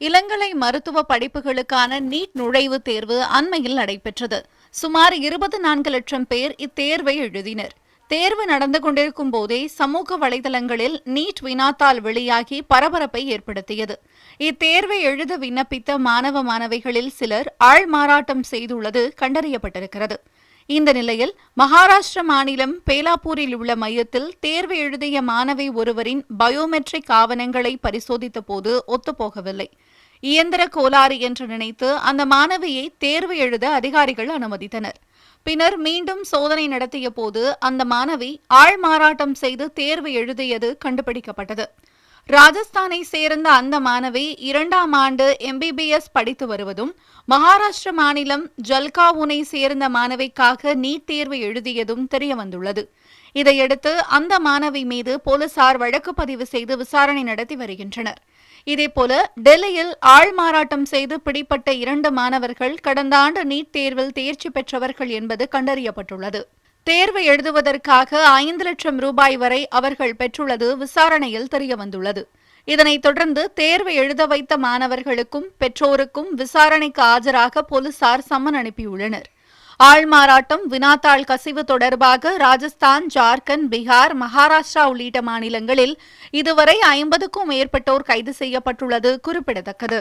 இளங்கலை மருத்துவ படிப்புகளுக்கான நீட் நுழைவுத் தேர்வு அண்மையில் நடைபெற்றது. சுமார் இருபது நான்கு லட்சம் பேர் இத்தேர்வை எழுதினர். தேர்வு நடந்து கொண்டிருக்கும் போதே சமூக வலைதளங்களில் நீட் வினாத்தால் வெளியாகி பரபரப்பை ஏற்படுத்தியது. இத்தேர்வை எழுத விண்ணப்பித்த மாணவ மாணவிகளில் சிலர் ஆள்மாறாட்டம் செய்துள்ளது கண்டறியப்பட்டிருக்கிறது. இந்த நிலையில் மகாராஷ்டிர மாநிலம் பேலாப்பூரில் உள்ள மையத்தில் தேர்வு எழுதிய மாணவி ஒருவரின் பயோமெட்ரிக் ஆவணங்களை பரிசோதித்த போது ஒத்துப்போகவில்லை. இயந்திர கோளாறு என்று நினைத்து அந்த மாணவியை தேர்வு எழுத அதிகாரிகள் அனுமதித்தனர். பின்னர் மீண்டும் சோதனை நடத்திய போது அந்த மாணவி ஆள்மாறாட்டம் செய்து தேர்வு எழுதியது கண்டுபிடிக்கப்பட்டது. ராஜஸ்தானை சேர்ந்த அந்த மாணவி இரண்டாம் ஆண்டு எம்பிபிஎஸ் படித்து வருவதும் மகாராஷ்டிர மாநிலம் ஜல்காவுனை சேர்ந்த மாணவிக்காக நீட் தேர்வு எழுதியதும் தெரியவந்துள்ளது. இதையடுத்து அந்த மாணவி மீது போலீசார் வழக்கு பதிவு செய்து விசாரணை நடத்தி வருகின்றனர். இதேபோல டெல்லியில் ஆள்மாறாட்டம் செய்து பிடிப்பட்ட இரண்டு மாணவர்கள் கடந்த ஆண்டு நீட் தேர்வில் தேர்ச்சி பெற்றவர்கள் என்பது கண்டறியப்பட்டுள்ளது. தேர்வு எழுதுவதற்காக ஐந்து லட்சம் ரூபாய் வரை அவர்கள் பெற்றுள்ளது விசாரணையில் தெரியவந்துள்ளது. இதனைத் தொடர்ந்து தேர்வு எழுத வைத்த மாணவர்களுக்கும் பெற்றோருக்கும் விசாரணைக்கு ஆஜராக போலீசார் சம்மன் அனுப்பியுள்ளனர். ஆள்மாறாட்டம் வினாத்தாள் கசிவு தொடர்பாக ராஜஸ்தான் ஜார்க்கண்ட் பீகார் மகாராஷ்டிரா உள்ளிட்ட மாநிலங்களில் இதுவரை ஐம்பதுக்கும் மேற்பட்டோர் கைது செய்யப்பட்டுள்ளது குறிப்பிடத்தக்கது.